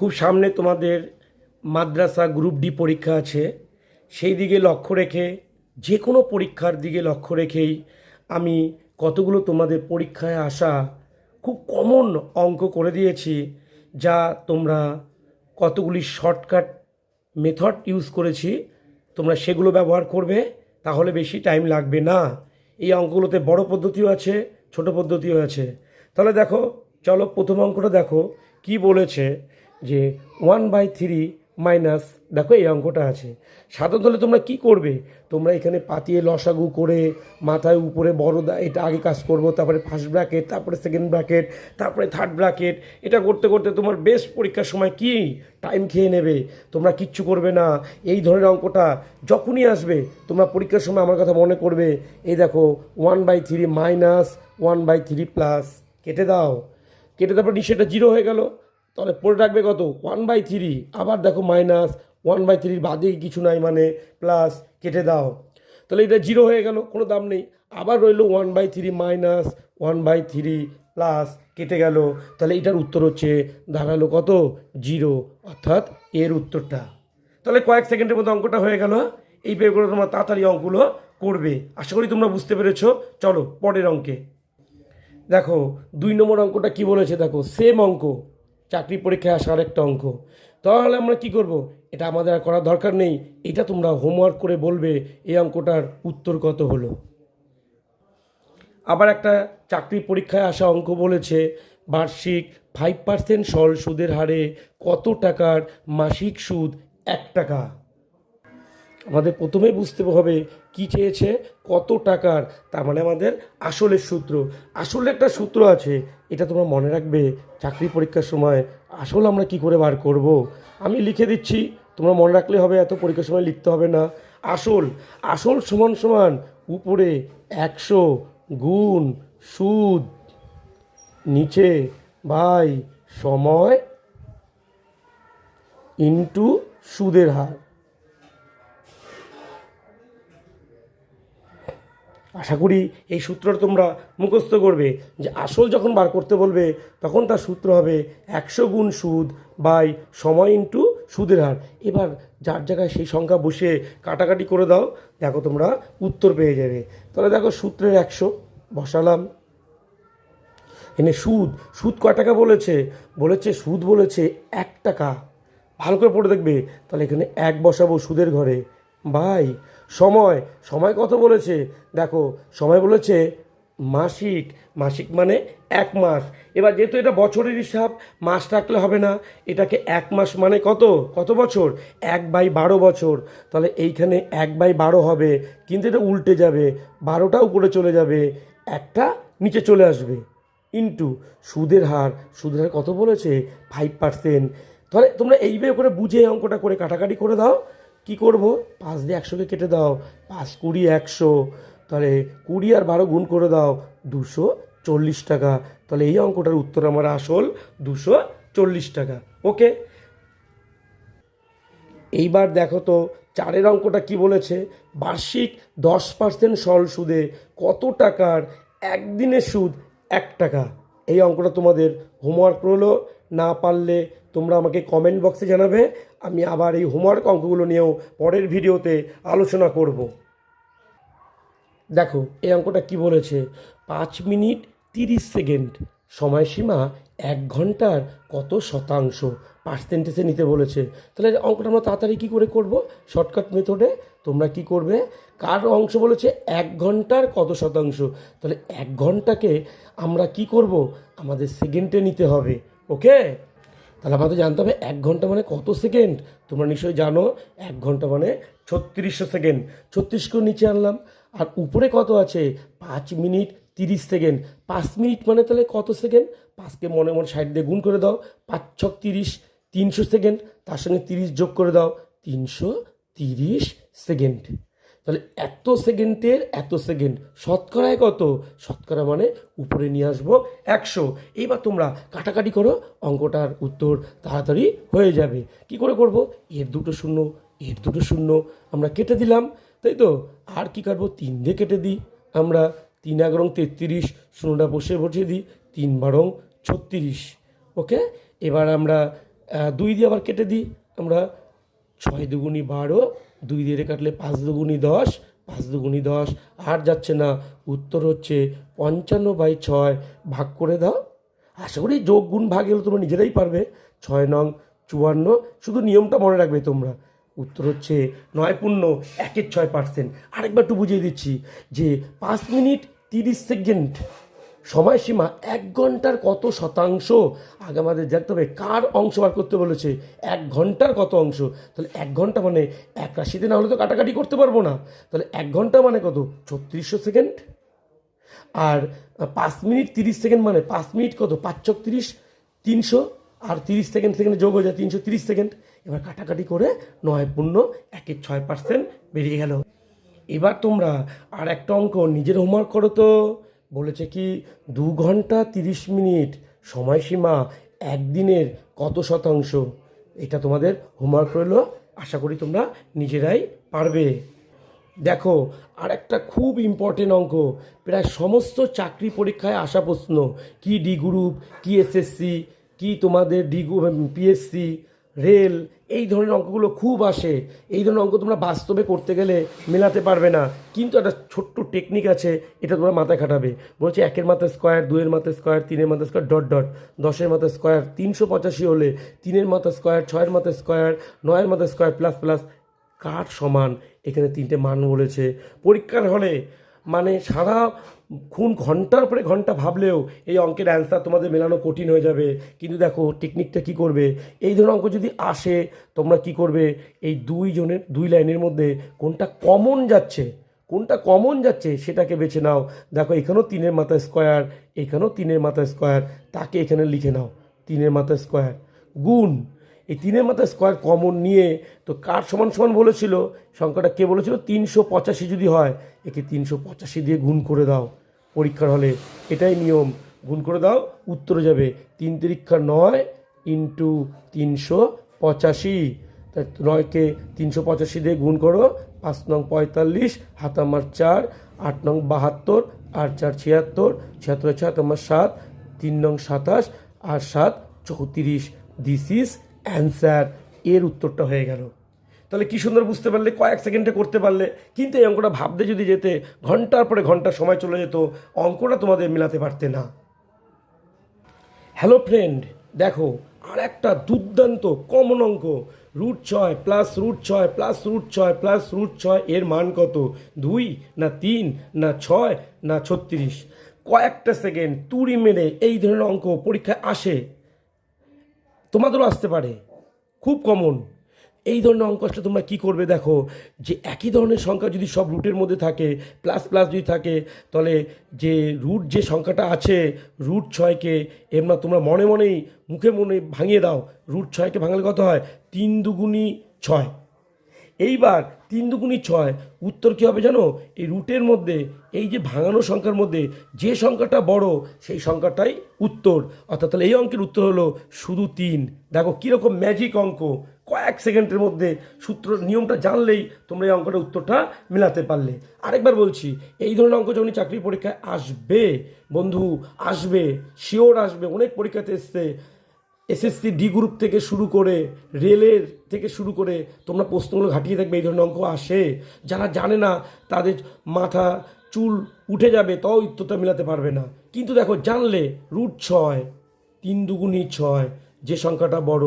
খুব সামনে তোমাদের মাদ্রাসা গ্রুপ ডি পরীক্ষা আছে। সেই দিকে লক্ষ্য রেখে যে কোনো পরীক্ষার দিকে লক্ষ্য রেখেই আমি কতগুলো তোমাদের পরীক্ষায় আসা খুব কমন অঙ্ক করে দিয়েছি, যা তোমরা কতগুলি শর্টকাট মেথড ইউজ করেছি, তোমরা সেগুলো ব্যবহার করবে, তাহলে বেশি টাইম লাগবে না। এই অঙ্কগুলোতে বড় পদ্ধতিও আছে, ছোট পদ্ধতিও আছে। তাহলে দেখো, চলো প্রথম অঙ্কটা দেখো, কি বলেছে। যে ওয়ান বাই থ্রি মাইনাস দেখো এই অঙ্কটা আছে। সাধারণত হলে তোমরা কি করবে? তোমরা এখানে পাতিয়ে লসাগু করে মাথায় উপরে বড় এটা আগে কাজ করব, তারপরে ফার্স্ট ব্র্যাকেট তারপরে সেকেন্ড ব্র্যাকেট তারপরে থার্ড ব্র্যাকেট এটা করতে করতে তোমার বেশ পরীক্ষার সময় কি? টাইম খেয়ে নেবে। তোমরা কিচ্ছু করবে না। এই ধরনের অঙ্কটা যখনই আসবে, তোমরা পরীক্ষার সময় আমার কথা মনে করবে, এই দেখো one by three minus one by three plus কেটে দাও। কেটে তারপর নিচেটা জিরো হয়ে গেল। তাহলে পড়ে রাখবে কত? ওয়ান বাই থ্রি আবার দেখো মাইনাস ওয়ান বাই থ্রির বাদে কিছু নাই মানে প্লাস কেটে দাও। তাহলে এটা জিরো হয়ে গেল, কোনো দাম নেই। আবার রইল one by three minus one by three plus কেটে গেল। তাহলে এটার উত্তর হচ্ছে, দাঁড়াল কত? জিরো অর্থাৎ এর উত্তরটা। তাহলে কয়েক সেকেন্ডের মধ্যে অঙ্কটা হয়ে গেল এই পেয়ে করে তোমরা তাড়াতাড়ি অঙ্কগুলো করবে। আশা করি তোমরা বুঝতে পেরেছ। চলো, পরের অঙ্কে। দেখো, দুই নম্বর অঙ্কটা কি বলেছে? দেখো সেম অঙ্ক। চাকরি পরীক্ষায় আসার আরেকটা অঙ্ক। তাহলে আমরা কি করব? এটা আমাদের আর করার দরকার নেই। এটা তোমরা হোমওয়ার্ক করে বলবে এই অঙ্কটার উত্তর কত হলো। আবার একটা চাকরি পরীক্ষায় আসা অঙ্ক বলেছে, বার্ষিক ফাইভ পার্সেন্ট সল সুদের হারে কত টাকার মাসিক সুদ? এক টাকা। আমাদের প্রথমে বুঝতে হবে কি চেয়েছে, কত টাকার, তার মানে আমাদের আসলের সূত্র। আসলে একটা সূত্র আছে, এটা তোমরা মনে রাখবে, চাকরি পরীক্ষার সময় আসল আমরা কি করে বার করব। আমি লিখে দিচ্ছি, তোমরা মনে রাখলে হবে, এত পরীক্ষার সময় লিখতে হবে না। আসল আসল সমান সমান উপরে একশো গুণ সুদ, নিচে ভাই সময় ইন্টু সুদের হার। আশা করি এই সূত্রটা তোমরা মুখস্থ করবে যে আসল যখন বার করতে বলবে, তখন তার সূত্র হবে একশো গুণ সুদ বাই সময় ইন্টু সুদের হার। এবার যার জায়গায় সেই সংখ্যা বসে কাটাকাটি করে দাও, দেখো তোমরা উত্তর পেয়ে যাবে। তাহলে দেখো সূত্রের একশো, বসালাম। এনে সুদ সুদ কয় টাকা বলেছে? বলেছে, সুদ বলেছে এক টাকা। ভালো করে পড়ে দেখবে, তাহলে এখানে এক বসাবো সুদের ঘরে। ভাই, সময় সময় কত বলেছে? দেখো, সময় বলেছে মাসিক মাসিক মানে এক মাস। এবার যেহেতু এটা বছরের হিসাব, মাস রাখলে হবে না, এটাকে এক মাস মানে কত? কত বছর? এক বাই বারো বছর। তাহলে এইখানে এক বাই বারো হবে, কিন্তু এটা উল্টে যাবে। বারোটা উপরে চলে যাবে, একটা নিচে চলে আসবে। ইন্টু সুদের হার সুদের হার কত বলেছে? ফাইভ পার্সেন্ট তাহলে তোমরা এইভাবে করে বুঝে অঙ্কটা করে কাটাকাটি করে দাও। কি করব? পাঁচ দিয়ে একশোকে কেটে দাও, পাঁচ কুড়ি একশো, তাহলে কুড়ি আর বারো গুণ করে দাও, দুশো চল্লিশ টাকা। তাহলে এই অঙ্কটার উত্তর আমার আসল, দুশো চল্লিশ টাকা। ওকে? এইবার দেখো তো, চারের অঙ্কটা কি বলেছে? বার্ষিক দশ পার্সেন্ট সরল সুদে কত টাকার একদিনের সুদ? এক টাকা। এই অঙ্কটা তোমাদের হোমওয়ার্ক রইল, না পারলে তোমরা আমাকে কমেন্ট বক্সে জানাবে, আমি আবার এই হোমওয়ার্ক অঙ্কগুলো নিয়েও পরের ভিডিওতে আলোচনা করব। দেখো, এই অঙ্কটা কি বলেছে? পাঁচ মিনিট তিরিশ সেকেন্ড, সময়সীমা এক ঘণ্টার কত শতাংশ? পার্সেন্টেজে নিতে বলেছে। তাহলে অঙ্কটা আমরা তাড়াতাড়ি কী করে করব? শর্টকাট মেথডে তোমরা কি করবে? কার অংশ বলেছে এক ঘণ্টার কত শতাংশ? তাহলে এক ঘন্টাকে আমরা কি করব? আমাদের সেকেন্ডে নিতে হবে ওকে তাহলে আমাদের জানতে হবে, এক ঘণ্টা মানে কত সেকেন্ড? তোমরা নিশ্চয়ই জানো, এক ঘণ্টা মানে ছত্রিশশো সেকেন্ড। ছত্রিশকেও নিচে আনলাম। আর উপরে কত আছে? পাঁচ মিনিট তিরিশ সেকেন্ড। পাঁচ মিনিট মানে তাহলে কত সেকেন্ড? পাঁচকে মনে মনে সাইড দিয়ে গুণ করে দাও। পাঁচ ছক তিরিশ, তিনশো সেকেন্ড। তার সঙ্গে তিরিশ যোগ করে দাও। তিনশো তিরিশ সেকেন্ড। তাহলে এত সেকেন্ডের এত সেকেন্ড। শতকরায় কত? শতকরা মানে উপরে নিয়ে আসব একশো। এইবার তোমরা কাটাকাটি করো, অঙ্কটার উত্তর তাড়াতাড়ি হয়ে যাবে। কি করে করব? এর দুটো শূন্য, এর দুটো শূন্য। আমরা কেটে দিলাম, তাই তো? আর কি কাটবো? তিন দিয়ে কেটে দিই। আমরা তিন এগারো তেত্রিশ, শূন্যটা বসে বসিয়ে দিই। তিন বারং ছত্রিশ। ওকে? এবার আমরা দুই দিয়ে আবার কেটে দিই। আমরা ছয় দুগুনি বারো দুই দিয়ে কাটলে পাঁচ দুগুনি দশ, পাঁচ দুগুনি দশ। আর যাচ্ছে না, উত্তর হচ্ছে পঞ্চান্ন বাই ছয়। ভাগ করে দাও। আশা করি যোগ গুণ ভাগ এগুলো তোমরা নিজেরাই পারবে। ছয় নং চুয়ান্ন। শুধু নিয়মটা মনে রাখবে তোমরা। উত্তর হচ্ছে নয় পূর্ণ একের ছয় পার্সেন্ট আরেকবার একটু বুঝিয়ে দিচ্ছি যে পাঁচ মিনিট তিরিশ সেকেন্ড সময়সীমা এক ঘণ্টার কত শতাংশ? আগে আমাদের দেখতে হবে কার অংশ বার করতে বলেছে? এক ঘণ্টার কত অংশ? তাহলে এক ঘণ্টা মানে এক রাশিতে না হলে তো কাটাকাটি করতে পারব না। তাহলে এক ঘণ্টা মানে কত? ছত্রিশশো সেকেন্ড? আর পাঁচ মিনিট তিরিশ সেকেন্ড মানে পাঁচ মিনিট কত? পাঁচ চক তিরিশ তিনশো, আর তিরিশ সেকেন্ড সেকেন্ডে যোগ হয়ে যায় তিনশো তিরিশ সেকেন্ড। এবার কাটাকাটি করে নয় পূর্ণ একের ছয় পার্সেন্ট বেরিয়ে গেল। এবার তোমরা আর একটা অঙ্ক, নিজের হোমওয়ার্ক করো তো। বলেছে কি, দু ঘণ্টা তিরিশ মিনিট সময়সীমা একদিনের কত শতাংশ? এটা তোমাদের হোমওয়ার্ক রইল, আশা করি তোমরা নিজেরাই পারবে। দেখো আর একটা খুব ইম্পর্টেন্ট অঙ্ক, প্রায় সমস্ত চাকরি পরীক্ষায় আসা প্রশ্ন, কি ডি গ্রুপ কি এসএসসি কি তোমাদের ডি পিএসসি রেল, এই ধরনের অঙ্কগুলো খুব আসে। এই ধরনের অঙ্ক তোমরা বাস্তবে করতে গেলে মেলাতে পারবে না। কিন্তু একটা ছোট্ট টেকনিক আছে, এটা তোমরা মাথায় খাটাবে। বলছে একের মাথায় স্কোয়ার দুয়ের মাথায় স্কোয়ার তিনের মাথায় স্কোয়ার ডট ডট দশের মাথায় স্কোয়ার তিনশো পঁচাশি হলে তিনের মাথায় স্কোয়ার ছয়ের মাথায় স্কোয়ার নয়ের মাথায় স্কোয়ার প্লাস প্লাস কার সমান? এখানে তিনটে মান বলেছে। পরীক্ষার হলে মানে সারা খুন ঘণ্টার পরে ঘণ্টা ভাবলেও এই অঙ্কের অ্যান্সার তোমাদের মেলানো কঠিন হয়ে যাবে। কিন্তু দেখো টেকনিকটা কি করবে? এই ধরনের অঙ্ক যদি আসে, তোমরা কি করবে? এই দুই জনের, দুই লাইনের মধ্যে কোনটা কমন যাচ্ছে, কোনটা কমন যাচ্ছে সেটাকে বেছে নাও। দেখো, এখানেও তিনের মাথা স্কোয়ার এখানেও তিনের মাথায় স্কোয়ার তাকে এখানে লিখে নাও, তিনের মাথা স্কোয়ার গুণ, এই তিনের মাথায় স্কোয়ার কমন নিয়ে তো কার সমান সমান বলেছিল? সংখ্যাটা কে বলেছিল? তিনশো পঁচাশি যদি হয়, একে তিনশো পঁচাশি দিয়ে গুণ করে দাও। পরীক্ষার হলে। এটাই নিয়ম। গুণ করে দাও, উত্তরে যাবে তিন তিরিক্ষা নয় ইন্টু তিনশো পঁচাশি। তাই নয়কে তিনশো পঁচাশি দিয়ে গুণ করো, পাঁচ নং পঁয়তাল্লিশ হাত আমার চার, আট নং বাহাত্তর, আট চার ছিয়াত্তর ছিয়াত্তর ছয়, সাত তিন নং সাতাশ, আর সাত চৌত্রিশ। দিস ইজ অ্যান্সার এর উত্তরটা হয়ে গেল। তাহলে কি সুন্দর বুঝতে পারলে, কয়েক সেকেন্ডে করতে পারলে। কিন্তু এই অঙ্কটা ভাবতে যদি যেতে, ঘণ্টার পরে ঘণ্টা সময় চলে যেত, অঙ্কটা তোমাদের মেলাতে পারতে না। হ্যালো ফ্রেন্ড দেখো আর একটা দুর্দান্ত কমন অঙ্ক। রুট ছয় প্লাস রুট ছয় প্লাস রুট ছয় প্লাস রুট ছয়, এর মান কত? দুই না তিন না ছয় না ছত্রিশ? কয়েকটা সেকেন্ড তুড়ি মেরে এই ধরনের অঙ্ক পরীক্ষায় আসে। তোমাদেরও আসতে পারে। খুব কমন এই ধরনের অঙ্ক আসলে তোমরা কী করবে দেখো, যে একই ধরনের সংখ্যা যদি সব রুটের মধ্যে থাকে প্লাস প্লাস যদি থাকে, তাহলে যে রুট যে সংখ্যাটা আছে রুট ছয়কে এমনা তোমরা মনে মনেই, মুখে মনে ভাঙিয়ে দাও রুট ছয়কে ভাঙলে কত হয়? তিন দুগুণি ছয়। এইবার তিন দুগুণি ছয়, উত্তর কী হবে জানো? এই রুটের মধ্যে, এই যে ভাঙানো সংখ্যার মধ্যে, যে সংখ্যাটা বড়, সেই সংখ্যাটাই উত্তর। অর্থাৎ তাহলে এই অঙ্কের উত্তর হলো শুধু তিন। দেখো কীরকম ম্যাজিক অঙ্ক কয়েক সেকেন্ডের মধ্যে সূত্র, নিয়মটা জানলেই তোমরা এই অঙ্কটার উত্তরটা মেলাতে পারলে। আরেকবার বলছি, এই ধরনের অঙ্ক যখন চাকরির পরীক্ষায় আসবে, বন্ধু, আসবে শিওর আসবে, অনেক পরীক্ষাতে এসছে এসএসসি ডি গ্রুপ থেকে শুরু করে রেলের থেকে শুরু করে তোমরা প্রশ্নগুলো ঘাটিয়ে থাকবে, এই ধরনের অঙ্ক আসে। যারা জানে না, তাদের মাথা, চুল উঠে যাবে, তাও উত্তরটা মেলাতে পারবে না। কিন্তু দেখো, জানলে রুট ছয়, তিন দুগুণি ছয়, যে সংখ্যাটা বড়